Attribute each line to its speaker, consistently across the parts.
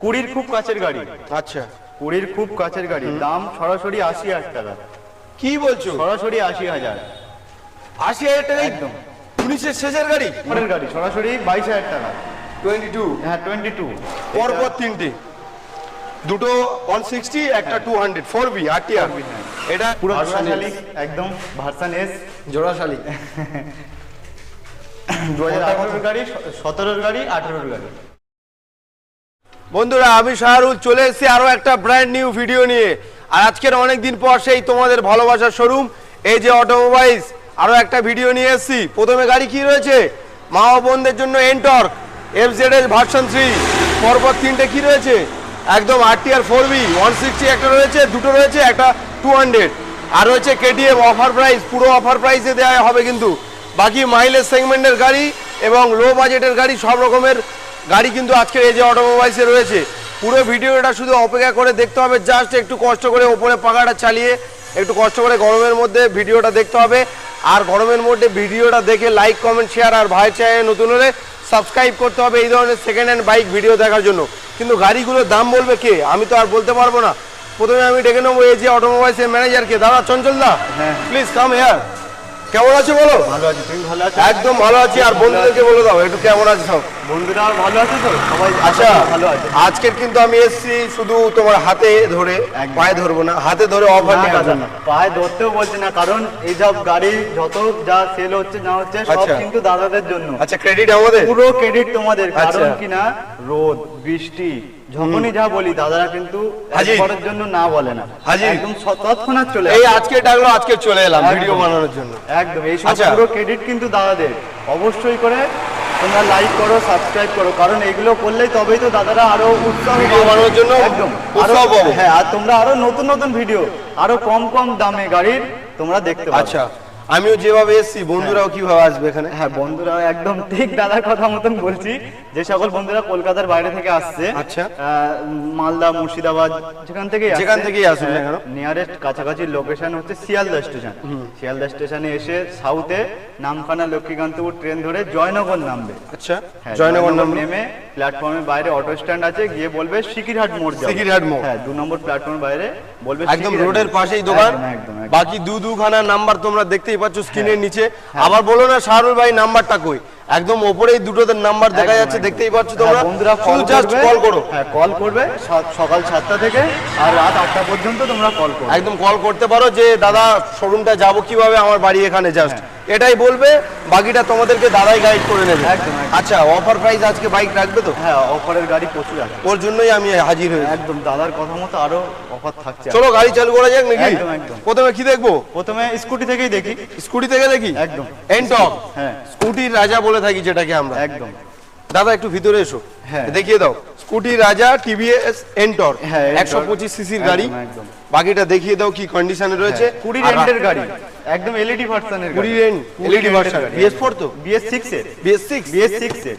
Speaker 1: কুড়ির খুব কাছের গাড়ি।
Speaker 2: আচ্ছা।
Speaker 1: কুড়ির খুব কাছের গাড়ি। দাম সরাসরি আশি হাজার টাকা।
Speaker 2: কি বলছো?
Speaker 1: সরাসরি আশি হাজার।
Speaker 2: আশি হাজার টাকা
Speaker 1: একদম।
Speaker 2: উনিশের শেষের গাড়ি?
Speaker 1: পরের গাড়ি সরাসরি বাইশ হাজার টাকা।
Speaker 2: Twenty two?
Speaker 1: হ্যাঁ টোয়েন্টি টু।
Speaker 2: পরপর তিনটে। দুটো ওয়ান সিক্সটি একটা two hundred four V R T R এটা
Speaker 1: পুরো
Speaker 2: Version
Speaker 1: একদম ভার্সান এস।
Speaker 2: জোড়াশালি
Speaker 1: দু হাজার আঠারোর গাড়ি সতেরোর গাড়ি আঠেরোর গাড়ি।
Speaker 2: বন্ধুরা, আমি শাহরুল, চলে এসেছি আরও একটা ব্র্যান্ড নিউ ভিডিও নিয়ে। আর আজকের অনেক দিন পর সেই তোমাদের ভালোবাসার শোরুম এই যে অটোমোবাইলস আরও একটা ভিডিও নিয়ে এসেছি। প্রথমে গাড়ি কি রয়েছে? মা ও বোনদের জন্য Ntorq F Z S version three পরপর তিনটে কি রয়েছে? একদম R T R four V one sixty একটা রয়েছে, দুটো রয়েছে, একটা টু হান্ড্রেড আর রয়েছে কেটিএম অফার প্রাইস পুরো অফার প্রাইসে দেওয়া হবে কিন্তু। বাকি মাইলেজ সেগমেন্টের গাড়ি এবং লো বাজেটের গাড়ি সব রকমের গাড়ি কিন্তু আজকে এই যে অটোমোবাইলসে রয়েছে পুরো ভিডিওটা শুধু অপেক্ষা করে দেখতে হবে জাস্ট একটু কষ্ট করে ওপরে পাখাটা চালিয়ে একটু কষ্ট করে গরমের মধ্যে ভিডিওটা দেখতে হবে। আর গরমের মধ্যে ভিডিওটা দেখে লাইক কমেন্ট শেয়ার আর ভাই চায় নতুন হলে সাবস্ক্রাইব করতে হবে এই ধরনের সেকেন্ড হ্যান্ড বাইক ভিডিও দেখার জন্য। কিন্তু গাড়িগুলোর দাম বলবে কে? আমি তো আর বলতে পারব না। প্রথমে আমি ডেকে নেব এই যে অটোমোবাইলসের ম্যানেজারকে দাদা চঞ্চল দা। প্লিজ কাম হেয়ার কেমন আছো বলো?
Speaker 1: ভালো আছি তুমি ভালো আছো?
Speaker 2: একদম ভালো আছি আর বন্ধুদেরকে বলে দাও একটু কেমন আছে সব?
Speaker 1: বন্ধুরা ভালো আছে তো? সবাই
Speaker 2: আচ্ছা
Speaker 1: ভালো আছে।
Speaker 2: আজকের কিন্তু আমি এসেছি শুধু তোমার হাতে ধরে পায়ে ধরবো না হাতে ধরে অফার
Speaker 1: না
Speaker 2: নেওয়ার
Speaker 1: দাদা, পায়ে ধরতেও বলছি না কারণ এই সব গাড়ি যত যা সেল হচ্ছে না হচ্ছে সব
Speaker 2: আচ্ছা।
Speaker 1: কিন্তু দাদাদের জন্য।
Speaker 2: আচ্ছা ক্রেডিট আমাদের?
Speaker 1: পুরো ক্রেডিট তোমাদের কারণ
Speaker 2: আচ্ছা।
Speaker 1: কিনা রোদ বৃষ্টি যখনই যা বলি দাদারা কিন্তু। একবারের জন্য না বলে না।
Speaker 2: হাজির।
Speaker 1: একদম তৎক্ষণাৎ চলে
Speaker 2: এই আজকে ডাকলো আজকে চলে এলাম ভিডিও বানানোর জন্য।
Speaker 1: একদম। এই সব। পুরো ক্রেডিট কিন্তু দাদাদের। অবশ্যই করে তোমরা লাইক করো সাবস্ক্রাইব করো কারণ এগুলো করলেই তবেই তো দাদারা আরও উৎসাহ
Speaker 2: ভিডিও বানানোর জন্য
Speaker 1: একদম। হ্যাঁ আর তোমরা আরও নতুন নতুন ভিডিও আরও কম কম দামে গাড়ির তোমরা দেখতে পাবে
Speaker 2: আচ্ছা। আমিও যেভাবে এসেছি বন্ধুরাও কীভাবে আসবে এখানে?
Speaker 1: হ্যাঁ বন্ধুরা একদম ঠিক দাদার কথা মতন বলছি। যে সকল বন্ধুরা কলকাতার বাইরে থেকে আসছে
Speaker 2: আচ্ছা।
Speaker 1: মালদা মুর্শিদাবাদ যেখান থেকে
Speaker 2: যেখান থেকেই আসুক না কেন।
Speaker 1: নিয়ারেস্ট কাছাকাছি লোকেশন হচ্ছে শিয়ালদা স্টেশন শিয়ালদা স্টেশনে এসে সাউথে নামখানা লক্ষ্মীকান্তপুর ট্রেন ধরে জয়নগর নামবে।
Speaker 2: আচ্ছা।
Speaker 1: হ্যাঁ,
Speaker 2: জয়নগর নাম
Speaker 1: নেমে প্ল্যাটফর্মের বাইরে অটো স্ট্যান্ড আছে গিয়ে বলবে সিকিরহাট মোড়
Speaker 2: সিকিরহাট মোড়।
Speaker 1: হ্যাঁ দু নম্বর প্ল্যাটফর্মের বাইরে বলবে
Speaker 2: একদম রোডের পাশেই দোকান। বাকি দু দুখানা নাম্বার তোমরা দেখতেই পাচ্ছ স্ক্রিনের
Speaker 1: হ্যাঁ।
Speaker 2: নিচে। আবার বলো না শাহরুল ভাই নাম্বারটা কই? একদম ওপরেই দুটোদের নাম্বার দেখা যাচ্ছে দেখতেই পাচ্ছ
Speaker 1: হ্যাঁ,
Speaker 2: তোমরা
Speaker 1: বন্ধুরা
Speaker 2: শুধু
Speaker 1: কল
Speaker 2: জাস্ট কল করো।
Speaker 1: হ্যাঁ কল করবে। সকাল সাতটা থেকে আর রাত আটটা পর্যন্ত তোমরা কল করো
Speaker 2: একদম কল করতে পারো যে দাদা শোরুমটা যাব কীভাবে? আমার বাড়ি এখানে জাস্ট এটাই বলবে বাকিটা তোমাদেরকে দাদাই গাইড করে নেবে। আচ্ছা অফার প্রাইস আজকে বাইক রাখবে তো?
Speaker 1: হ্যাঁ অফারের গাড়ি প্রচুর আছে।
Speaker 2: ওর জন্যই আমি হাজির হয়ে
Speaker 1: একদম দাদার কথা মতো আরও অফার থাকছে।
Speaker 2: চলো গাড়ি চালু করা যাক নাকি?
Speaker 1: একদম, একদম।
Speaker 2: প্রথমে কি দেখব?
Speaker 1: প্রথমে স্কুটি থেকেই দেখি।
Speaker 2: স্কুটি থেকে দেখি?
Speaker 1: একদম।
Speaker 2: এনটক
Speaker 1: হ্যাঁ।
Speaker 2: স্কুটির রাজা বলে থাকি যেটাকে আমরা।
Speaker 1: একদম।
Speaker 2: দাদা একটু ভিতরে এসো।
Speaker 1: হ্যাঁ।
Speaker 2: দেখিয়ে দাও। স্কুটি রাজা টিভিএস এন্টর
Speaker 1: হ্যাঁ,
Speaker 2: একশো পঁচিশ সিসির গাড়ি। বাকিটা দেখিয়ে দাও কি কন্ডিশনে রয়েছে।
Speaker 1: কুড়ি
Speaker 2: আর-
Speaker 1: রেন্টের গাড়ি। একদম এলইডি ভার্সনের
Speaker 2: কুড়ি রেন্ট এলইডি ভার্সন বিএস ফোর তো?
Speaker 1: বিএস সিক্স এর।
Speaker 2: বিএস সিক্স
Speaker 1: বিএস সিক্স এর।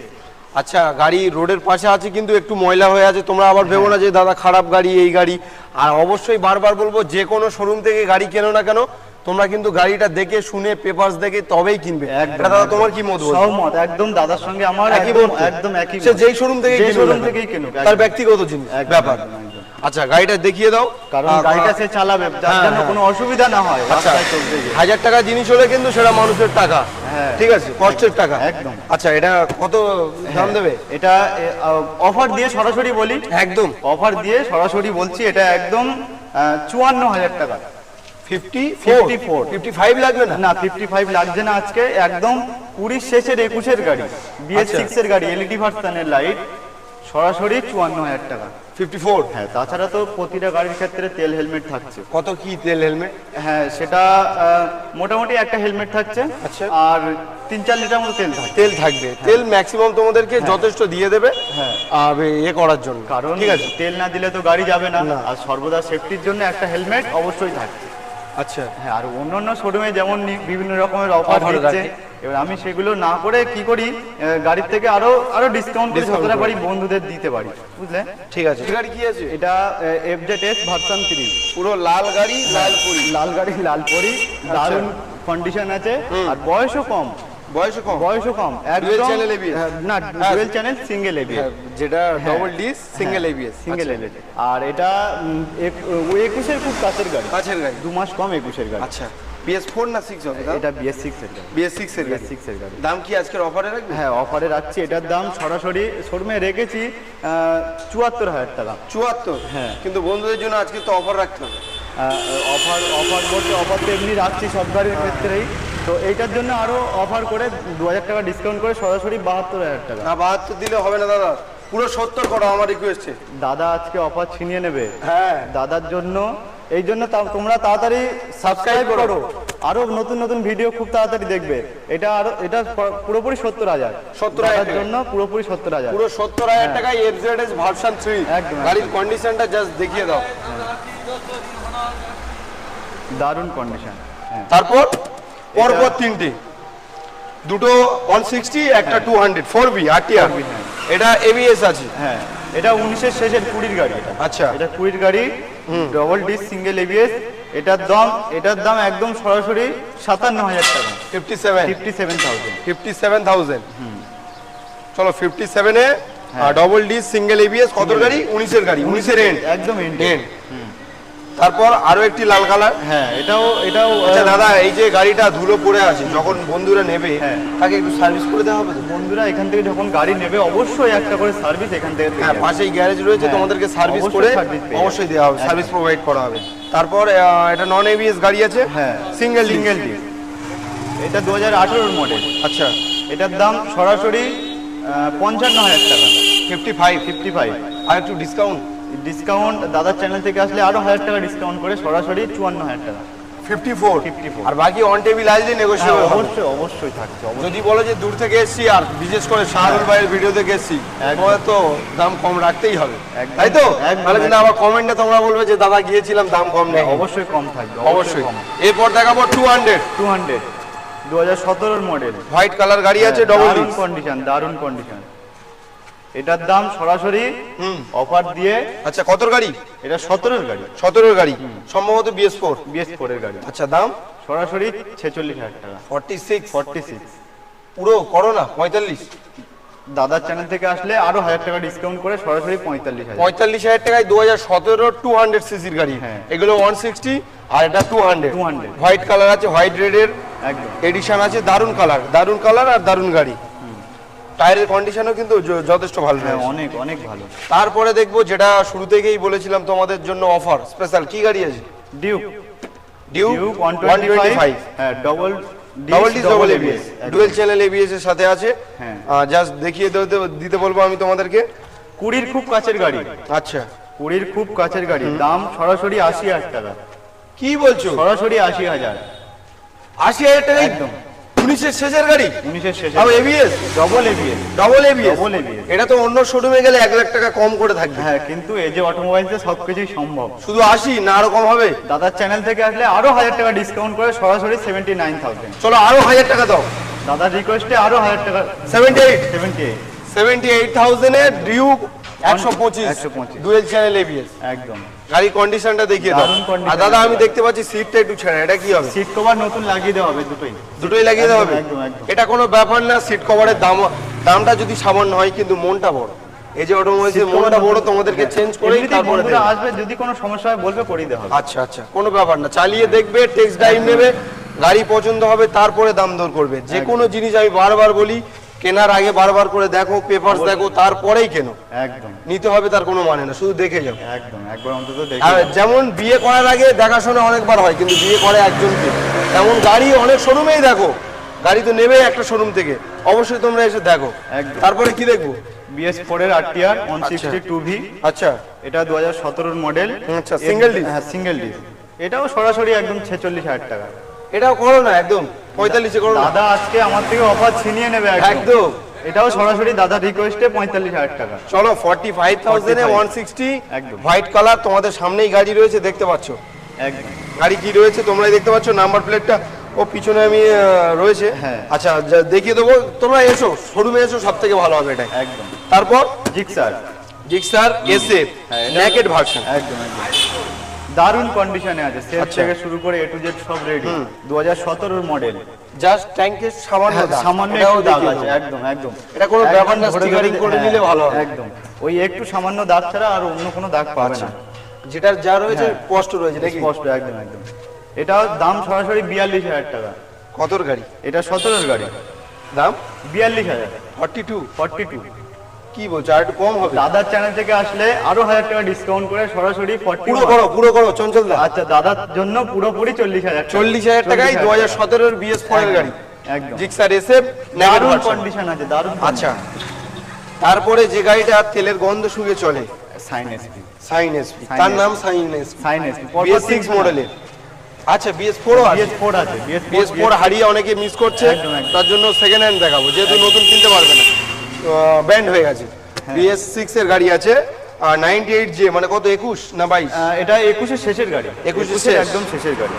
Speaker 2: আচ্ছা গাড়ি রোডের পাশে আছে কিন্তু একটু ময়লা হয়ে আছে। তোমরা আবার ভেবো না যে দাদা খারাপ গাড়ি এই গাড়ি। আর অবশ্যই বারবার বলব যে কোনো শোরুম থেকে গাড়ি কেনো না কেন তোমরা কিন্তু গাড়িটা দেখে শুনে পেপারস দেখে তবেই কিনবে। দাদা তোমার কি মত
Speaker 1: সহমত একদম দাদার সঙ্গে আমার
Speaker 2: একই
Speaker 1: একদম? একদম একই
Speaker 2: সে যেই শোরুম থেকে
Speaker 1: যেই শোরুম থেকেই কিনুক
Speaker 2: তার ব্যক্তিগত জিনিস। ব্যাপার। আচ্ছা গাড়িটা দেখিয়ে দাও।
Speaker 1: কারণ গাড়িটা সে চালাবে যার
Speaker 2: হ্যাঁ,
Speaker 1: জন্য
Speaker 2: হ্যাঁ।
Speaker 1: কোনো অসুবিধা না হয়
Speaker 2: আচ্ছা হাজার টাকা জিনিস হলে কিন্তু সেটা মানুষের টাকা।
Speaker 1: হ্যাঁ।
Speaker 2: ঠিক আছে কষ্টের টাকা।
Speaker 1: একদম।
Speaker 2: আচ্ছা এটা কত দাম দেবে?
Speaker 1: এটা অফার দিয়ে সরাসরি বলি।
Speaker 2: একদম।
Speaker 1: অফার দিয়ে সরাসরি বলছি এটা একদম চুয়ান্ন হাজার টাকা।
Speaker 2: লাগবে না?
Speaker 1: না লাগছে না আজকে। একদম কুড়ির শেষের একুশের গাড়ি। বিএস
Speaker 2: আচ্ছা।
Speaker 1: সিক্স এর গাড়ি এলইডি ভার্সনের লাইট সরাসরি চুয়ান্ন হাজার টাকা।
Speaker 2: Fifty four.
Speaker 1: হ্যাঁ তাছাড়া তো প্রতিটা গাড়ির ক্ষেত্রে তেল হেলমেট থাকছে।
Speaker 2: কত কি তেল হেলমেট
Speaker 1: হ্যাঁ সেটা মোটামুটি একটা হেলমেট থাকছে।
Speaker 2: আচ্ছা।
Speaker 1: আর তিন চার লিটার মতো তেল থাকছে।
Speaker 2: তেল থাকবে। তেল ম্যাক্সিমাম তোমাদেরকে যথেষ্ট দিয়ে দেবে।
Speaker 1: হ্যাঁ।
Speaker 2: আর ইয়ে করার জন্য।
Speaker 1: কারণ
Speaker 2: ঠিক আছে।
Speaker 1: তেল না দিলে তো গাড়ি যাবে না।
Speaker 2: না।
Speaker 1: আর সর্বদা সেফটির জন্য একটা হেলমেট অবশ্যই থাকছে।
Speaker 2: আচ্ছা
Speaker 1: হ্যাঁ আর অন্য অন্য শোরুমে যেমন বিভিন্ন রকমের অফার দিচ্ছে এবার আমি সেগুলো না করে কি করি? গাড়ির থেকে আরও আরও ডিসকাউন্ট করে যতটা পারি বন্ধুদের দিতে পারি বুঝলে?
Speaker 2: ঠিক আছে। গাড়ি কি আছে?
Speaker 1: এটা এফজেড এস ভার্সন 3
Speaker 2: পুরো লাল গাড়ি লাল পরি।
Speaker 1: লাল গাড়ি লাল পরি দারুণ কন্ডিশন আছে আর বয়সও কম।
Speaker 2: বয়সও কম।
Speaker 1: বয়সও কম।
Speaker 2: Channel ABS?
Speaker 1: হ্যাঁ, না
Speaker 2: হ্যাঁ।
Speaker 1: ডুয়েল চ্যানেল সিঙ্গেল এবিএস
Speaker 2: হ্যাঁ, যেটা double disc single ABS
Speaker 1: single ABS আর এটা একুশের খুব কাছের গাড়ি।
Speaker 2: কাছের গাড়ি।
Speaker 1: দু মাস কম একুশের গাড়ি।
Speaker 2: আচ্ছা। বিএস ফোর না সিক্স হবে
Speaker 1: এটা বিএস সিক্স এর
Speaker 2: বিএস সিক্স এর
Speaker 1: বিএস সিক্স এর গাড়ি।
Speaker 2: দাম কি আজকের অফারে রাখবে
Speaker 1: হ্যাঁ অফারে রাখছি। এটার দাম সরাসরি শোরুমে রেখেছি চুয়াত্তর হাজার টাকা।
Speaker 2: চুয়াত্তর?
Speaker 1: হ্যাঁ।
Speaker 2: কিন্তু বন্ধুদের জন্য আজকে তো অফার রাখতে হবে।
Speaker 1: অফার অফার বলতে অফার তো এমনি রাখছি সব গাড়ির ক্ষেত্রেই। তো এইটার জন্য আরও অফার করে দু হাজার টাকা ডিসকাউন্ট করে সরাসরি বাহাত্তর হাজার টাকা।
Speaker 2: না বাহাত্তর দিলে হবে না দাদা। পুরো সত্তর করো আমার রিকোয়েস্টে
Speaker 1: দাদা আজকে অফার ছিনিয়ে নেবে।
Speaker 2: হ্যাঁ।
Speaker 1: দাদার জন্য এই জন্য তোমরা তাড়াতাড়ি সাবস্ক্রাইব করো। আরও নতুন নতুন ভিডিও খুব তাড়াতাড়ি দেখবে। এটা আরও এটা পুরোপুরি সত্তর হাজার। সত্তর
Speaker 2: হাজার
Speaker 1: জন্য পুরোপুরি সত্তর হাজার।
Speaker 2: পুরো সত্তর হাজার টাকায় এফজেড এস ভার্সন থ্রি
Speaker 1: একদম,
Speaker 2: গাড়ির কন্ডিশনটা জাস্ট দেখিয়ে দাও।
Speaker 1: দারুণ কন্ডিশন হ্যাঁ।
Speaker 2: তারপর? পরপর তিনটে। দুটো ওয়ান সিক্সটি একটা two hundred four V RTR
Speaker 1: হ্যাঁ।
Speaker 2: এটা এবিএস আছে।
Speaker 1: হ্যাঁ। এটা উনিশের শেষের কুড়ির গাড়ি এটা।
Speaker 2: আচ্ছা।
Speaker 1: এটা কুড়ির গাড়ি ডবল ডিস সিঙ্গেল এবিএস এটার দাম এটার দাম একদম সরাসরি সাতান্ন হাজার টাকা।
Speaker 2: Fifty seven
Speaker 1: fifty seven thousand
Speaker 2: fifty seven thousand চলো ফিফটি সেভেনে। ডবল ডি সিঙ্গেল এবিএস কত গাড়ি? উনিশের গাড়ি উনিশের এন্ড
Speaker 1: একদম ইন্ডিয়ান
Speaker 2: এন্ড তারপর আরও একটি লাল কালার।
Speaker 1: হ্যাঁ এটাও এটাও
Speaker 2: আচ্ছা দাদা এই যে গাড়িটা ধুলো পড়ে আছে যখন বন্ধুরা নেবে
Speaker 1: হ্যাঁ।
Speaker 2: তাকে একটু সার্ভিস করে দেওয়া হবে
Speaker 1: বন্ধুরা এখান থেকে যখন গাড়ি নেবে অবশ্যই একটা করে সার্ভিস এখান থেকে
Speaker 2: হ্যাঁ। পাশেই গ্যারেজ রয়েছে
Speaker 1: হ্যাঁ,
Speaker 2: তোমাদেরকে সার্ভিস করে অবশ্যই দেওয়া হবে সার্ভিস প্রোভাইড করা হবে। তারপর এটা নন এবিএস গাড়ি আছে?
Speaker 1: হ্যাঁ
Speaker 2: সিঙ্গেল
Speaker 1: সিঙ্গেল ডিস এটা দু হাজার আঠেরোর মডেল
Speaker 2: আচ্ছা।
Speaker 1: এটার দাম সরাসরি পঞ্চান্ন হাজার টাকা।
Speaker 2: ফিফটি ফাইভ
Speaker 1: ফিফটি ফাইভ
Speaker 2: আর একটু ডিসকাউন্ট
Speaker 1: ডিসকাউন্ট দাদার চ্যানেল থেকে আসলে আরও হাজার টাকা ডিসকাউন্ট করে সরাসরি চুয়ান্ন হাজার টাকা।
Speaker 2: ফিফটি ফোর
Speaker 1: 54
Speaker 2: আর বাকি অন টেবিল আসলে
Speaker 1: হ্যাঁ,
Speaker 2: নেগোসিয়েবল
Speaker 1: অবশ্যই অবশ্যই থাকছে
Speaker 2: যদি বলো যে দূর থেকে এসেছি আর বিশেষ করে শাহরুল ভাইয়ের ভিডিও থেকে এসেছি তোমাদের তো দাম কম রাখতেই হবে। তাই তো? তাহলে কিন্তু আবার কমেন্টে তোমরা বলবে যে দাদা গিয়েছিলাম দাম কম নেই।
Speaker 1: অবশ্যই কম থাকবে
Speaker 2: অবশ্যই এরপর দেখাবো টু হান্ড্রেড
Speaker 1: টু হান্ড্রেড দু হাজার সতেরোর মডেল
Speaker 2: হোয়াইট কালার গাড়ি আছে ডবল
Speaker 1: কন্ডিশন দারুণ কন্ডিশন এটার দাম সরাসরি। অফার দিয়ে
Speaker 2: আচ্ছা কত গাড়ি?
Speaker 1: এটা সতেরোর গাড়ি।
Speaker 2: সতেরোর গাড়ি। সম্ভবত বিএস ফোর
Speaker 1: বিএস ফোরের গাড়ি।
Speaker 2: আচ্ছা দাম?
Speaker 1: সরাসরি ছেচল্লিশ হাজার টাকা।
Speaker 2: ফর্টি সিক্স
Speaker 1: ফর্টি সিক্স
Speaker 2: পুরো করো না পঁয়তাল্লিশ।
Speaker 1: দাদার চ্যানেল থেকে আসলে আরও হাজার টাকা ডিসকাউন্ট করে সরাসরি পঁয়তাল্লিশ হাজার।
Speaker 2: পঁয়তাল্লিশ হাজার টাকায় দু হাজার সতেরো টু হান্ড্রেড সিসির গাড়ি।
Speaker 1: হ্যাঁ।
Speaker 2: এগুলো ওয়ান সিক্সটি আর এটা টু হান্ড্রেড
Speaker 1: 200
Speaker 2: হোয়াইট কালার আছে হোয়াইট রেডের এডিশন আছে দারুণ কালার দারুণ কালার আর দারুণ গাড়ি। টায়ারের কন্ডিশনও কিন্তু যথেষ্ট ভালো
Speaker 1: হ্যাঁ অনেক অনেক ভালো।
Speaker 2: তারপরে দেখব যেটা শুরু থেকেই বলেছিলাম তোমাদের জন্য অফার স্পেশাল কি গাড়ি আছে?
Speaker 1: Duke
Speaker 2: Duke
Speaker 1: Duke
Speaker 2: one twenty five
Speaker 1: হ্যাঁ double
Speaker 2: double disc double ABS dual channel ABS এর সাথে আছে।
Speaker 1: হ্যাঁ।
Speaker 2: জাস্ট দেখিয়ে দিতে- দিতে বলব আমি তোমাদেরকে।
Speaker 1: কুড়ির খুব কাছের গাড়ি।
Speaker 2: আচ্ছা।
Speaker 1: কুড়ির খুব কাছের গাড়ি। দাম সরাসরি আশি হাজার টাকা।
Speaker 2: কি বলছো?
Speaker 1: সরাসরি আশি হাজার।
Speaker 2: আশি হাজার টাকা
Speaker 1: একদম।
Speaker 2: উনিশের শেষের গাড়ি?
Speaker 1: উনিশের শেষে
Speaker 2: তাও ABS
Speaker 1: double ABS
Speaker 2: double ABS
Speaker 1: Double ABS
Speaker 2: এটা তো অন্য শোরুমে গেলে এক লাখ টাকা কম করে থাকবে।
Speaker 1: হ্যাঁ কিন্তু এই যে অটোমোবাইলসে সব কিছুই সম্ভব।
Speaker 2: শুধু আশি না আরও কম হবে?
Speaker 1: দাদার চ্যানেল থেকে আসলে আরও হাজার টাকা ডিসকাউন্ট করে সরাসরি সেভেন্টি নাইন থাউজেন্ড
Speaker 2: চলো আরও হাজার টাকা দাও।
Speaker 1: দাদার রিকোয়েস্টে আরও হাজার টাকা
Speaker 2: seventy eight
Speaker 1: seventy eight
Speaker 2: seventy eight থাউজেন্ডের Duke একশো পঁচিশ।
Speaker 1: 125
Speaker 2: ডুয়েল চ্যানেল এবিএস
Speaker 1: একদম।
Speaker 2: গাড়ির কন্ডিশনটা দেখিয়ে দাও। আর দাদা আমি দেখতে পাচ্ছি সিটটা একটু ছেড়ে এটা কি হবে?
Speaker 1: সিট কভার নতুন লাগিয়ে দেওয়া হবে দুটোই।
Speaker 2: দুটোই লাগিয়ে দেওয়া হবে?
Speaker 1: একদম, একদম।
Speaker 2: এটা কোনো ব্যাপার না সিট কভারের দাম দামটা যদি সামান্য হয় কিন্তু মনটা বড়। এই যে অটোমোবাইলের মনটা বড় তোমাদেরকে চেঞ্জ করে
Speaker 1: এমনিতেই
Speaker 2: তারপরে
Speaker 1: আসবে যদি কোনো সমস্যা হয় বলবে করিয়ে দেওয়া হবে।
Speaker 2: আচ্ছা আচ্ছা কোনো ব্যাপার না। চালিয়ে দেখবে টেক্সট ড্রাইভ নেবে গাড়ি পছন্দ হবে তারপরে দাম দর করবে। যে কোনো জিনিস আমি বারবার বলি কেনার আগে বারবার করে দেখো পেপারস দেখো তারপরেই কেনো।
Speaker 1: একদম।
Speaker 2: নিতে হবে তার কোনো মানে না শুধু দেখে যাও।
Speaker 1: একদম একবার অন্তত দেখে
Speaker 2: যেমন বিয়ে করার আগে দেখাশোনা অনেকবার হয় কিন্তু বিয়ে করে একজনকে। তেমন গাড়ি অনেক শোরুমেই দেখো গাড়ি তো নেবে একটা শোরুম থেকে। অবশ্যই তোমরা এসে দেখো। তারপরে কি দেখব?
Speaker 1: বিএস ফোর এর RTR one sixty two V
Speaker 2: আচ্ছা।
Speaker 1: এটা দু হাজার সতেরোর মডেল
Speaker 2: আচ্ছা, single disc?
Speaker 1: হ্যাঁ সিঙ্গেল ডিস এটাও সরাসরি একদম ছেচল্লিশ হাজার টাকা।
Speaker 2: এটাও করো না একদম। পঁয়তাল্লিশে করো না।
Speaker 1: দাদা আজকে আমার থেকে অফার ছিনিয়ে নেবে একদম। এটাও সরাসরি দাদা রিকোয়েস্টে পঁয়তাল্লিশ হাজার টাকা।
Speaker 2: চলো ফর্টি ফাইভ থাউজেন্ডে ওয়ান সিক্সটি
Speaker 1: একদম।
Speaker 2: হোয়াইট কালার তোমাদের সামনেই গাড়ি রয়েছে দেখতে পাচ্ছ?
Speaker 1: একদম।
Speaker 2: গাড়ি কি রয়েছে তোমরাই দেখতে পাচ্ছ নাম্বার প্লেটটা ও পিছনে আমি রয়েছে।
Speaker 1: হ্যাঁ।
Speaker 2: আচ্ছা দেখিয়ে দেবো তোমরা এসো শোরুমে এসো সব থেকে ভালো হবে এটাই।
Speaker 1: একদম।
Speaker 2: তারপর?
Speaker 1: জিক্সার।
Speaker 2: জিক্সার এসএফ
Speaker 1: এটা-
Speaker 2: ভার্সন
Speaker 1: একদম একদম। দারুণ কন্ডিশনে আছে। সেট
Speaker 2: আচ্ছা।
Speaker 1: থেকে শুরু করে এ টু জেড সব রেডি দু হাজার সতেরোর মডেল
Speaker 2: জাস্ট ট্যাঙ্কের সামান্য।
Speaker 1: হ্যাঁ, সামান্য একটু দাগ আছে একদম একদম।
Speaker 2: এটা কোনো ব্যাপার না,
Speaker 1: ধরে
Speaker 2: করে
Speaker 1: হ্যাঁ,
Speaker 2: নিলে ভালো হবে।
Speaker 1: একদম। ওই একটু সামান্য দাগ ছাড়া আর অন্য কোনো দাগ পাবে
Speaker 2: আচ্ছা।
Speaker 1: না।
Speaker 2: যেটার যা রয়েছে
Speaker 1: হ্যাঁ।
Speaker 2: স্পষ্ট রয়েছে নাকি?
Speaker 1: স্পষ্ট একদম একদম। এটা দাম সরাসরি বিয়াল্লিশ হাজার টাকা।
Speaker 2: কতর গাড়ি?
Speaker 1: এটা সতেরোর গাড়ি।
Speaker 2: দাম?
Speaker 1: বিয়াল্লিশ হাজার।
Speaker 2: ফর্টি টু
Speaker 1: ফর্টি টু
Speaker 2: কি বলছো? আর একটু কম হবে।
Speaker 1: দাদার চ্যানেল থেকে আসলে আরও হাজার টাকা ডিসকাউন্ট করে সরাসরি
Speaker 2: পুরো করো পুরো করো চঞ্চল দা।
Speaker 1: আচ্ছা দাদার জন্য পুরোপুরি চল্লিশ হাজার
Speaker 2: চল্লিশ হাজার টাকায় দু হাজার সতেরোর বিএস ফোরের গাড়ি। জিক্সার এসএফ
Speaker 1: দারুণ কন্ডিশন আছে দারুণ
Speaker 2: আচ্ছা তারপরে যে গাড়িটা তেলের গন্ধ শুকে চলে
Speaker 1: সাইন এসপি
Speaker 2: সাইন এসপি তার নাম Shine SP
Speaker 1: Shine SP
Speaker 2: BS six মডেলের আচ্ছা বিএস ফোরও আছে।
Speaker 1: বিএস ফোর আছে বিএস
Speaker 2: ফোর হারিয়ে অনেকে মিস করছে। তার জন্য সেকেন্ড হ্যান্ড দেখাবো যেহেতু নতুন কিনতে পারবে না। ব্যান্ড হয়ে গেছে। বিএস সিক্স এর গাড়ি আছে আর নাইনটি এইট জে মানে কত একুশ না বাইশ?
Speaker 1: এটা একুশের শেষের গাড়ি।
Speaker 2: 21
Speaker 1: একুশের। একদম শেষের গাড়ি।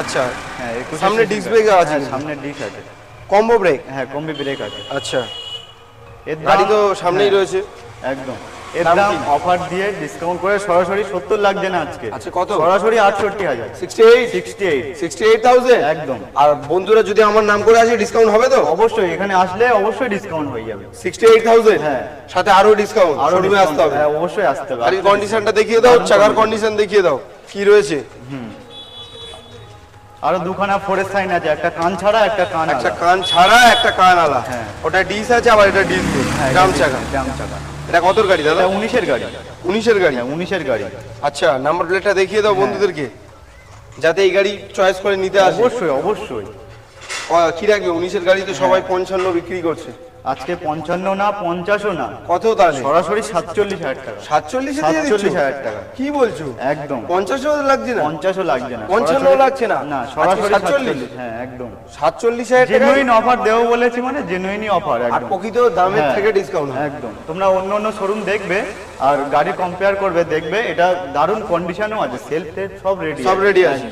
Speaker 2: আচ্ছা
Speaker 1: হ্যাঁ
Speaker 2: সামনে
Speaker 1: ডিস্ক
Speaker 2: ব্রেক আছে
Speaker 1: হ্যাঁ, সামনে ডিস্ক আছে।
Speaker 2: কম্বো ব্রেক
Speaker 1: হ্যাঁ কম্বি ব্রেক আছে।
Speaker 2: আচ্ছা।
Speaker 1: এর
Speaker 2: গাড়ি তো সামনেই
Speaker 1: হ্যাঁ,
Speaker 2: রয়েছে।
Speaker 1: একদম। এর
Speaker 2: দাম
Speaker 1: অফার দিয়ে ডিসকাউন্ট করে সরাসরি সত্তর লাগছে না আজকে।
Speaker 2: আচ্ছা, কত?
Speaker 1: সরাসরি আটষট্টি হাজার।
Speaker 2: Sixty eight
Speaker 1: sixty eight
Speaker 2: sixty eight thousand
Speaker 1: একদম।
Speaker 2: আর বন্ধুরা যদি আমার নাম করে আসে ডিসকাউন্ট হবে তো?
Speaker 1: অবশ্যই এখানে আসলে অবশ্যই ডিসকাউন্ট হয়ে যাবে।
Speaker 2: সিক্সটি এইট থাউজেন্ড
Speaker 1: হ্যাঁ।
Speaker 2: সাথে আরও ডিসকাউন্ট আরও
Speaker 1: discount,
Speaker 2: আসতে হবে।
Speaker 1: হ্যাঁ, অবশ্যই আসতে হবে।
Speaker 2: গাড়ির কন্ডিশনটা দেখিয়ে দাও চাকার কন্ডিশন দেখিয়ে দাও। কি রয়েছে?
Speaker 1: আরও দুখানা ফোরের সাইন আছে একটা কান ছাড়া একটা কান
Speaker 2: একটা কান ছাড়া একটা কান আলা।
Speaker 1: হ্যাঁ।
Speaker 2: ওটা ডিস আছে আবার এটা ডিস
Speaker 1: হ্যাঁ,
Speaker 2: ডাম
Speaker 1: এটা
Speaker 2: চাকা।
Speaker 1: চাকা।
Speaker 2: এটা কত গাড়ি দাদা?
Speaker 1: এটা উনিশের গাড়ি।
Speaker 2: উনিশের গাড়ি?
Speaker 1: হ্যাঁ উনিশের গাড়ি।
Speaker 2: আচ্ছা নাম্বার প্লেটটা দেখিয়ে দাও বন্ধুদেরকে যাতে এই গাড়ি চয়েস করে নিতে আসে।
Speaker 1: অবশ্যই অবশ্যই।
Speaker 2: কি রাখবে? উনিশের গাড়ি তো সবাই পঞ্চান্ন বিক্রি করছে।
Speaker 1: আজকে পঞ্চান্ন না পঞ্চাশও না।
Speaker 2: কত তাহলে?
Speaker 1: সরাসরি সাতচল্লিশ হাজার টাকা।
Speaker 2: সাতচল্লিশ
Speaker 1: সাতচল্লিশ হাজার টাকা।
Speaker 2: কি বলছো?
Speaker 1: একদম।
Speaker 2: পঞ্চাশও লাগছে না?
Speaker 1: পঞ্চাশও লাগছে না।
Speaker 2: পঞ্চান্ন লাগছে না?
Speaker 1: না সরাসরি সাতচল্লিশ। হ্যাঁ একদম।
Speaker 2: সাতচল্লিশ হাজার
Speaker 1: জেনুইন অফার দেবো বলেছি মানে জেনুইনই অফার
Speaker 2: আর প্রকৃত দামের
Speaker 1: হ্যাঁ,
Speaker 2: থেকে ডিসকাউন্ট
Speaker 1: একদম। তোমরা অন্য অন্য শোরুম দেখবে আর গাড়ি কম্পেয়ার করবে দেখবে। এটা দারুণ কন্ডিশনও আছে। সেলফ সব রেডি
Speaker 2: সব রেডি আছে।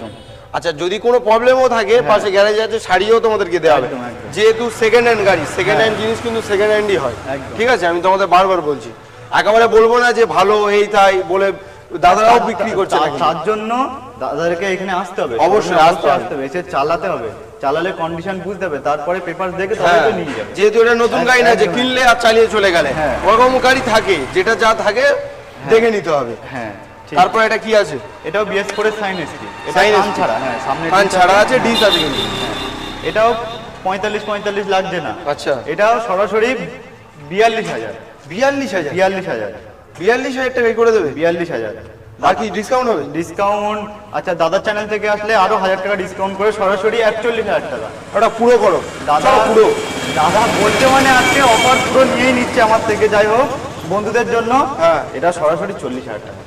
Speaker 2: আচ্ছা যদি কোনো প্রবলেমও থাকে পাশে গ্যারেজ আছে শাড়িও তোমাদেরকে দেওয়া হবে।
Speaker 1: হ্যাঁ।
Speaker 2: যেহেতু সেকেন্ড হ্যান্ড গাড়ি সেকেন্ড হ্যান্ড জিনিস কিন্তু সেকেন্ড হ্যান্ডই হয়। ঠিক আছে? আমি তোমাদের বারবার বলছি। একেবারে বলব না যে ভালো এই তাই বলে দাদারাও বিক্রি করছে
Speaker 1: তার- জন্য দাদাদেরকে এখানে আসতে হবে।
Speaker 2: অবশ্যই আসতে
Speaker 1: আসতে হবে। এসে চালাতে হবে। চালালে কন্ডিশন বুঝতে হবে। তারপরে পেপার দেখে তবে
Speaker 2: হ্যাঁ,
Speaker 1: তো নিয়ে যাবে।
Speaker 2: যেহেতু এটা নতুন গাড়ি না যে কিনলে আর চালিয়ে চলে গেলে।
Speaker 1: হ্যাঁ।
Speaker 2: ওরকম গাড়ি থাকে যেটা যা থাকে দেখে নিতে হবে।
Speaker 1: হ্যাঁ।
Speaker 2: তারপর এটা কি আছে?
Speaker 1: এটাও বিএস ফোরের সাইন এসটি এটা কান ছাড়া হ্যাঁ সামনে
Speaker 2: কান ছাড়া আছে। ডিস আছে কিন্তু।
Speaker 1: এটাও পঁয়তাল্লিশ পঁয়তাল্লিশ লাগছে না।
Speaker 2: আচ্ছা।
Speaker 1: এটাও সরাসরি বিয়াল্লিশ হাজার।
Speaker 2: বিয়াল্লিশ হাজার?
Speaker 1: বিয়াল্লিশ হাজার।
Speaker 2: বিয়াল্লিশ হাজার টাকা করে দেবে?
Speaker 1: বিয়াল্লিশ হাজার।
Speaker 2: আর কি ডিসকাউন্ট হবে?
Speaker 1: ডিসকাউন্ট আচ্ছা দাদার চ্যানেল থেকে আসলে আরও হাজার টাকা ডিসকাউন্ট করে সরাসরি একচল্লিশ হাজার টাকা।
Speaker 2: ওটা পুরো করো।
Speaker 1: দাদা
Speaker 2: পুরো।
Speaker 1: দাদা বলছে মানে আজকে অফার পুরো নিয়েই নিচ্ছে আমার থেকে যাই হোক। বন্ধুদের জন্য
Speaker 2: হ্যাঁ।
Speaker 1: এটা সরাসরি চল্লিশ হাজার টাকা।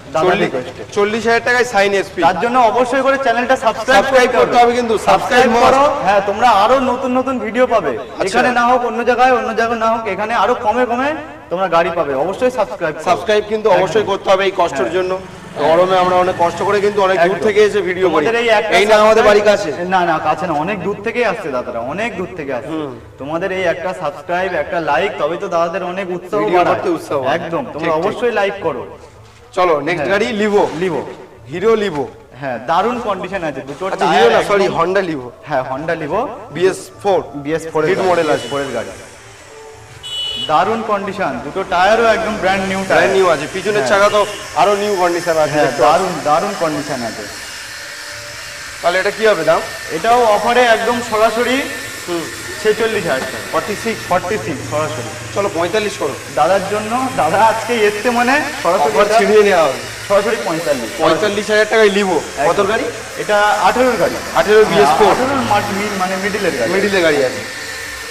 Speaker 2: চল্লিশ হাজার টাকায় সাইন এসপি
Speaker 1: তার জন্য অবশ্যই করে চ্যানেলটা সাবস্ক্রাইব
Speaker 2: করতে হবে কিন্তু। সাবস্ক্রাইব
Speaker 1: করো। হ্যাঁ তোমরা আরও নতুন নতুন ভিডিও পাবে।
Speaker 2: আচ্ছা।
Speaker 1: এখানে না হোক অন্য জায়গায় অন্য জায়গায় না হোক এখানে আরও কমে কমে তোমরা গাড়ি পাবে। অবশ্যই সাবস্ক্রাইব
Speaker 2: সাবস্ক্রাইব কিন্তু অবশ্যই করতে হবে এই কষ্টের জন্য। গরমে আমরা অনেক কষ্ট করে কিন্তু অনেক দূর। থেকে এসে ভিডিও করি।
Speaker 1: এই
Speaker 2: না আমাদের বাড়ির কাছে।
Speaker 1: না না কাছে না অনেক দূর থেকে আসছে দাদারা অনেক দূর থেকে আসছে। তোমাদের এই একটা সাবস্ক্রাইব একটা লাইক তবে তো দাদাদের অনেক উৎসাহ
Speaker 2: Video উৎসাহ
Speaker 1: একদম তোমরা। অবশ্যই লাইক করো।
Speaker 2: চলো নেক্সট
Speaker 1: হ্যাঁ।
Speaker 2: গাড়ি লিভো
Speaker 1: লিভো
Speaker 2: হিরো লিভো
Speaker 1: হ্যাঁ দারুণ কন্ডিশন আছে দুটো
Speaker 2: হিরো না সরি হন্ডা লিভো
Speaker 1: হ্যাঁ Honda Livo
Speaker 2: BS four
Speaker 1: BS four
Speaker 2: model আছে।
Speaker 1: পরের গাড়ি। দারুণ কন্ডিশন দুটো টায়ারও একদম ব্র্যান্ড নিউ টায়ার
Speaker 2: নিউ আছে পিছনের
Speaker 1: হ্যাঁ।
Speaker 2: চাকা তো আরও নিউ কন্ডিশন আছে।
Speaker 1: দারুণ দারুণ কন্ডিশন আছে।
Speaker 2: তাহলে এটা কি হবে দাম?
Speaker 1: এটাও অফারে একদম সরাসরি ছেচল্লিশ হাজার টাকা।
Speaker 2: ফর্টি সিক্স
Speaker 1: ফর্টি সিক্স সরাসরি।
Speaker 2: চলো পঁয়তাল্লিশ করো।
Speaker 1: দাদার জন্য দাদা আজকে এসছে মানে সরাসরি
Speaker 2: ছিনিয়ে নেওয়া হবে।
Speaker 1: সরাসরি পঁয়তাল্লিশ।
Speaker 2: পঁয়তাল্লিশ হাজার টাকায় লিভো কত গাড়ি?
Speaker 1: এটা আঠেরোর গাড়ি।
Speaker 2: আঠেরো বিএস ফোর
Speaker 1: আঠেরোর মানে মিডিলের গাড়ি।
Speaker 2: মিডিলে গাড়ি আছে।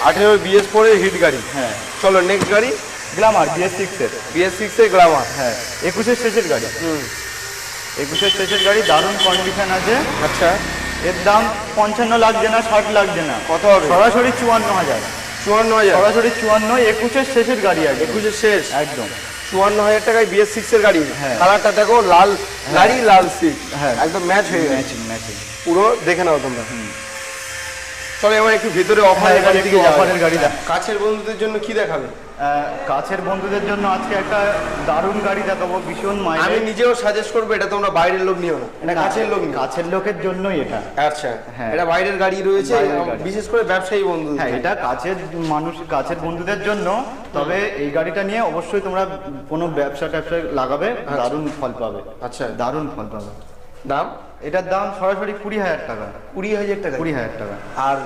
Speaker 2: আঠেরো বিএস ফোর হিট গাড়ি
Speaker 1: হ্যাঁ।
Speaker 2: চলো নেক্সট গাড়ি
Speaker 1: গ্লামার বিএস সিক্স এর।
Speaker 2: বিএস সিক্স এর গ্লামার
Speaker 1: হ্যাঁ। একুশের শেষের গাড়ি।
Speaker 2: হুম।
Speaker 1: একুশের শেষের গাড়ি দারুণ কন্ডিশন আছে।
Speaker 2: আচ্ছা।
Speaker 1: এর দাম পঞ্চান্ন লাগছে না ষাট লাগছে না
Speaker 2: কত হবে?
Speaker 1: সরাসরি চুয়ান্ন হাজার।
Speaker 2: চুয়ান্ন হাজার?
Speaker 1: সরাসরি চুয়ান্ন একুশের শেষের গাড়ি আছে
Speaker 2: একুশের শেষ?
Speaker 1: একদম।
Speaker 2: চুয়ান্ন হাজার টাকায় বিএস সিক্স এর গাড়ি।
Speaker 1: হ্যাঁ।
Speaker 2: কালারটা দেখো লাল গাড়ি লাল সিট
Speaker 1: হ্যাঁ।
Speaker 2: একদম ম্যাচ হয়ে গেছে।
Speaker 1: ম্যাচিং ম্যাচিং
Speaker 2: পুরো দেখে নাও তোমরা। এবার একটু ভেতরে
Speaker 1: হ্যাঁ,
Speaker 2: অফারের
Speaker 1: এবার
Speaker 2: গাড়ি দিকে
Speaker 1: অফারের গাড়ি দেখ
Speaker 2: কাছের বন্ধুদের জন্য কি দেখাবে?
Speaker 1: কাছের বন্ধুদের জন্য আজকে একটা দারুণ গাড়ি দেখাবো ভীষণ
Speaker 2: আমি নিজেও সাজেস্ট করব এটা তোমরা বাইরের লোক নিও না এটা কাছের লোক
Speaker 1: কাছের লোকের জন্যই এটা।
Speaker 2: আচ্ছা
Speaker 1: হ্যাঁ।
Speaker 2: এটা বাইরের গাড়ি রয়েছে বিশেষ করে ব্যবসায়ী বন্ধু
Speaker 1: হ্যাঁ এটা কাছের মানুষ কাছের বন্ধুদের জন্য তবে এই গাড়িটা নিয়ে অবশ্যই তোমরা কোনো ব্যবসা ট্যাবসা লাগাবে দারুণ ফল পাবে।
Speaker 2: আচ্ছা।
Speaker 1: দারুণ ফল পাবে।
Speaker 2: দাম?
Speaker 1: এটার দাম সরাসরি কুড়ি হাজার টাকা।
Speaker 2: কুড়ি হাজার টাকা।
Speaker 1: কুড়ি হাজার টাকা।
Speaker 2: আর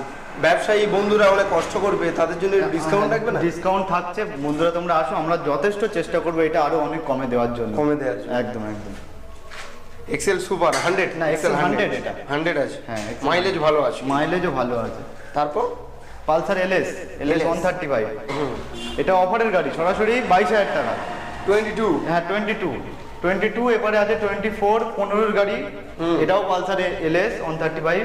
Speaker 2: ব্যবসায়ী বন্ধুরা অনেক কষ্ট করবে তাদের জন্য ডিসকাউন্ট থাকবে না?
Speaker 1: ডিসকাউন্ট থাকছে। বন্ধুরা তোমরা আসো আমরা যথেষ্ট চেষ্টা করব এটা আরও অনেক কমে দেওয়ার জন্য।
Speaker 2: কমে দেওয়ার জন্য।
Speaker 1: একদম একদম।
Speaker 2: এক্সেল সুপার হান্ড্রেড
Speaker 1: না,
Speaker 2: এক্সেল হান্ড্রেড
Speaker 1: এটা।
Speaker 2: হান্ড্রেড আছে।
Speaker 1: হ্যাঁ,
Speaker 2: মাইলেজ ভালো আছে।
Speaker 1: মাইলেজও ভালো আছে।
Speaker 2: তারপর?
Speaker 1: Pulsar LS LS one thirty five এটা অফারের গাড়ি সরাসরি বাইশ হাজার টাকা।
Speaker 2: টোয়েন্টি টু
Speaker 1: হ্যাঁ টোয়েন্টি টু টোয়েন্টি টু এবারে আছে টোয়েন্টি ফোর পনেরোর গাড়ি। এটাও Pulsar LS one thirty five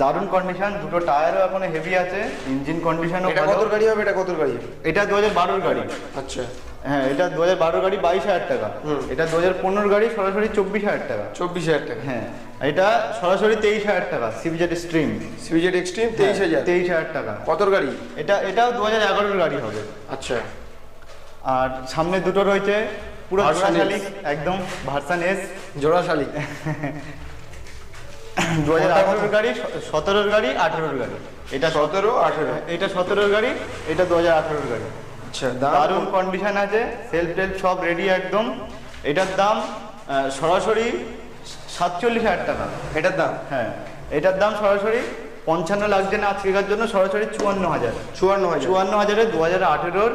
Speaker 1: দারুণ কন্ডিশন দুটো টায়ারও এখন হেভি আছে ইঞ্জিন কন্ডিশনও
Speaker 2: এটা কত গাড়ি হবে এটা কত গাড়ি?
Speaker 1: এটা দু হাজার বারোর গাড়ি।
Speaker 2: আচ্ছা।
Speaker 1: হ্যাঁ এটা দু হাজার বারোর গাড়ি বাইশ হাজার টাকা। এটা দু হাজার পনেরোর গাড়ি সরাসরি চব্বিশ হাজার টাকা।
Speaker 2: চব্বিশ হাজার টাকা।
Speaker 1: হ্যাঁ এটা সরাসরি তেইশ হাজার টাকা সিবিজেড স্ট্রিম
Speaker 2: সিভিজেড এক্সট্রিম তেইশ হাজার।
Speaker 1: তেইশ হাজার টাকা।
Speaker 2: কত গাড়ি?
Speaker 1: এটা এটাও দু হাজার এগারোর গাড়ি হবে।
Speaker 2: আচ্ছা।
Speaker 1: আর সামনে দুটো রয়েছে পুরো জোড়াশালি একদম ভার্সান এস।
Speaker 2: জোড়াশালি
Speaker 1: দু হাজার আঠারোর গাড়ি সতেরোর গাড়ি আঠেরোর গাড়ি। এটা
Speaker 2: সতেরো আঠেরো।
Speaker 1: এটা সতেরোর গাড়ি এটা দু হাজার আঠারোর গাড়ি।
Speaker 2: আচ্ছা
Speaker 1: দারুণ কন্ডিশন আছে সেলফ টেলফ সব রেডি একদম। এটার দাম সরাসরি সাতচল্লিশ হাজার টাকা।
Speaker 2: এটার দাম?
Speaker 1: হ্যাঁ এটার দাম সরাসরি পঞ্চান্ন লাগছে না আজকেকার জন্য সরাসরি চুয়ান্ন হাজার।
Speaker 2: চুয়ান্ন হাজার।
Speaker 1: চুয়ান্ন হাজারে দু হাজার আঠেরোর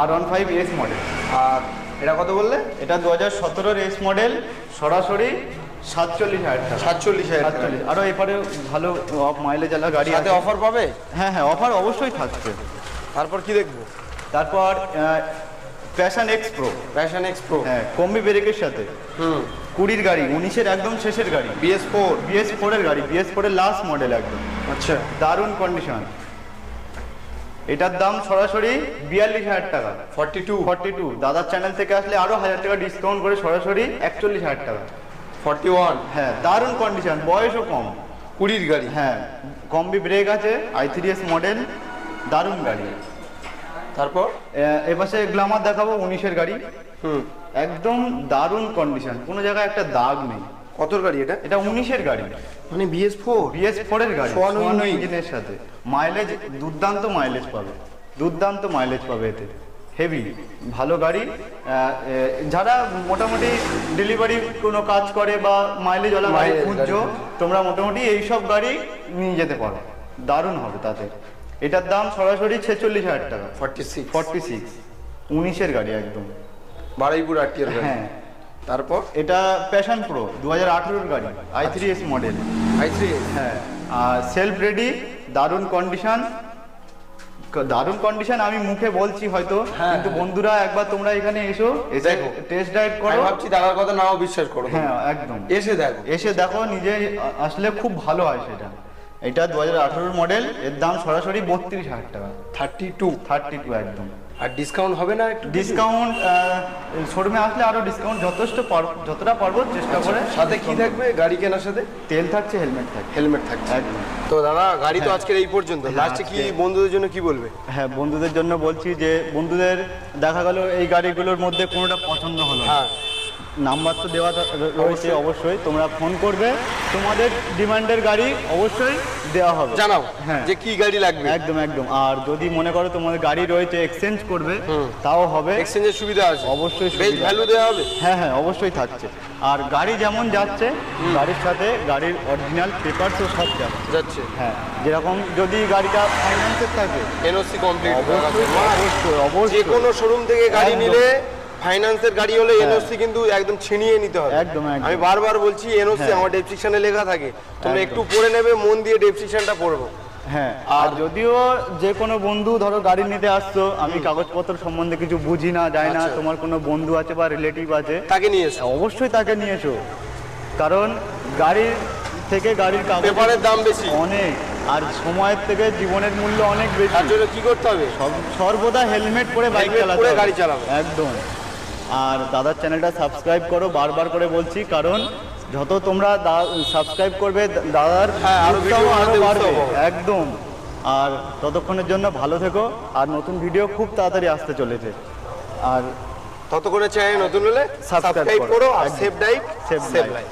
Speaker 1: আর ওয়ান ফাইভ এস মডেল
Speaker 2: আর এটা কত বললে?
Speaker 1: এটা দু হাজার সতেরোর এস মডেল সরাসরি সাতচল্লিশ হাজার টাকা।
Speaker 2: সাতচল্লিশ হাজার
Speaker 1: সাতচল্লিশ। আরও এপারে ভালো মাইলেজ আলা গাড়ি আছে।
Speaker 2: অফার পাবে?
Speaker 1: হ্যাঁ হ্যাঁ অফার অবশ্যই থাকছে।
Speaker 2: তারপর কি দেখব?
Speaker 1: তারপর Passion X Pro
Speaker 2: Passion X Pro
Speaker 1: হ্যাঁ কম্বি ব্রেকের সাথে।
Speaker 2: হুম।
Speaker 1: কুড়ির গাড়ি উনিশের একদম শেষের গাড়ি।
Speaker 2: বিএস ফোর
Speaker 1: বিএস ফোরের গাড়ি বিএস ফোরের লাস্ট মডেল একদম।
Speaker 2: আচ্ছা।
Speaker 1: দারুণ কন্ডিশন এটার দাম সরাসরি বিয়াল্লিশ হাজার টাকা।
Speaker 2: Forty two.
Speaker 1: Forty two. দাদার চ্যানেল থেকে আসলে আরও হাজার টাকা ডিসকাউন্ট করে সরাসরি একচল্লিশ হাজার টাকা।
Speaker 2: Forty one.
Speaker 1: হ্যাঁ দারুণ কন্ডিশন বয়সও কম।
Speaker 2: কুড়ির গাড়ি।
Speaker 1: হ্যাঁ কম্বি ব্রেক আছে আই থ্রি এস মডেল দারুণ গাড়ি।
Speaker 2: তারপর?
Speaker 1: এপাশে গ্লামার দেখাবো উনিশের গাড়ি।
Speaker 2: হুম।
Speaker 1: একদম দারুণ কন্ডিশন কোনো জায়গায় একটা দাগ নেই।
Speaker 2: কতর গাড়ি এটা?
Speaker 1: এটা উনিশের গাড়ি।
Speaker 2: মানে বিএস ফোর?
Speaker 1: বিএস ফোরের গাড়ি।
Speaker 2: সোয়ানো
Speaker 1: ইঞ্জিনের সাথে। মাইলেজ দুর্দান্ত মাইলেজ পাবে। দুর্দান্ত মাইলেজ পাবে এতে। হেভি। ভালো গাড়ি। যারা মোটামুটি ডেলিভারি কোনো কাজ করে বা মাইলেজ ওলা গাড়ি খুঁজছো। তোমরা মোটামুটি এই সব গাড়ি নিয়ে যেতে পারো। দারুণ হবে তাতে এটার দাম সরাসরি ছেচল্লিশ হাজার টাকা।
Speaker 2: ফর্টি সিক্স
Speaker 1: ফর্টি সিক্স উনিশের গাড়ি একদম।
Speaker 2: বারুইপুর আটটিয়ার
Speaker 1: হ্যাঁ।
Speaker 2: তারপর
Speaker 1: এটা প্যাশন প্রো দু হাজার আঠেরোর গাড়ি I three S model
Speaker 2: I three
Speaker 1: হ্যাঁ আর সেলফ রেডি দারুণ কন্ডিশন দারুণ কন্ডিশন আমি মুখে বলছি হয়তো
Speaker 2: হ্যাঁ,
Speaker 1: কিন্তু
Speaker 2: হ্যাঁ।
Speaker 1: বন্ধুরা একবার তোমরা এখানে এসো এসে
Speaker 2: দেখো।
Speaker 1: টেস্ট ড্রাইভ করো।
Speaker 2: ভাবছি দাদার কথা নাও বিশ্বাস করো।
Speaker 1: হ্যাঁ একদম।
Speaker 2: এসে দেখো।
Speaker 1: এসে দেখো নিজে আসলে খুব ভালো হয় সেটা। এটা দু হাজার আঠারোর মডেল এর দাম সরাসরি বত্রিশ হাজার টাকা।
Speaker 2: থার্টি টু
Speaker 1: থার্টি টু একদম।
Speaker 2: আর ডিসকাউন্ট হবে না একটু
Speaker 1: ডিসকাউন্ট শোরুমে আসলে আরও ডিসকাউন্ট যথেষ্ট যতটা পারব চেষ্টা করে।
Speaker 2: সাথে কি থাকবে? গাড়ি কেনার সাথে?
Speaker 1: তেল থাকছে হেলমেট থাকছে।
Speaker 2: হেলমেট থাকছে। তো দাদা গাড়ি তো আজকের এই পর্যন্ত।
Speaker 1: হ্যাঁ,
Speaker 2: লাস্টে কি
Speaker 1: আজকে-
Speaker 2: বন্ধুদের জন্য কি বলবে?
Speaker 1: হ্যাঁ বন্ধুদের জন্য বলছি যে বন্ধুদের দেখা গেল এই গাড়িগুলোর মধ্যে কোনোটা পছন্দ হলো
Speaker 2: হ্যাঁ।
Speaker 1: নাম্বার তো দেওয়া রয়েছে অবশ্যই তোমরা ফোন করবে। তোমাদের ডিমান্ডের গাড়ি অবশ্যই দেওয়া হবে।
Speaker 2: জানাও
Speaker 1: হ্যাঁ।
Speaker 2: যে কি গাড়ি লাগবে।
Speaker 1: একদম একদম। আর যদি মনে করো তোমাদের গাড়ি রয়েছে এক্সচেঞ্জ করবে তাও হবে।
Speaker 2: এক্সচেঞ্জের সুবিধা আছে।
Speaker 1: অবশ্যই
Speaker 2: বেশ ভ্যালু দেওয়া হবে।
Speaker 1: হ্যাঁ হ্যাঁ অবশ্যই থাকছে। আর গাড়ি যেমন যাচ্ছে গাড়ির সাথে গাড়ির অরিজিনাল পেপারসও সব যাবে।
Speaker 2: যাচ্ছে।
Speaker 1: হ্যাঁ যেরকম যদি গাড়িটা ফাইন্যান্সের থাকে।
Speaker 2: এনওসি কমপ্লিট
Speaker 1: অবশ্যই অবশ্যই
Speaker 2: যে কোনো শোরুম থেকে গাড়ি নিলে ফাইন্যান্সের গাড়ি হলে
Speaker 1: হ্যাঁ।
Speaker 2: এনওসি কিন্তু একদম ছিনিয়ে নিতে হবে
Speaker 1: একদম, একদম।
Speaker 2: আমি বারবার বলছি এনওসি
Speaker 1: হ্যাঁ।
Speaker 2: আমার ডেসক্রিপশনে লেখা থাকে তোমরা একটু পড়ে নেবে মন দিয়ে ডেসক্রিপশনটা পড়ব
Speaker 1: হ্যাঁ আর যদিও যে কোনো বন্ধু ধরো গাড়ি নিতে আসছো আমি কাগজপত্র সম্বন্ধে কিছু বুঝি না জানি না
Speaker 2: আচ্ছা।
Speaker 1: তোমার কোনো বন্ধু আছে বা রিলেটিভ আছে
Speaker 2: তাকে নিয়ে এসো
Speaker 1: অবশ্যই তাকে নিয়ে এসো কারণ গাড়ির থেকে গাড়ির
Speaker 2: পেপারের দাম বেশি
Speaker 1: অনেক আর সময়ের থেকে জীবনের মূল্য অনেক বেশি
Speaker 2: তার জন্য কি করতে হবে
Speaker 1: সর্বদা হেলমেট পরে বাইক চালাতে।
Speaker 2: গাড়ি চালাবে।
Speaker 1: একদম আর দাদার চ্যানেলটা সাবস্ক্রাইব করো বারবার করে বলছি কারণ যত তোমরা সাবস্ক্রাইব করবে দাদার
Speaker 2: হ্যাঁ, আরও
Speaker 1: উৎসাহ
Speaker 2: video
Speaker 1: আরও
Speaker 2: বানাতে
Speaker 1: বাড়বে। একদম। আর ততক্ষণের জন্য ভালো থেকো আর নতুন ভিডিও খুব তাড়াতাড়ি আসতে চলেছে। আর
Speaker 2: ততক্ষণে চাই নতুন হলে সাবস্ক্রাইব
Speaker 1: করো।
Speaker 2: আর। Save diet save
Speaker 1: life
Speaker 2: life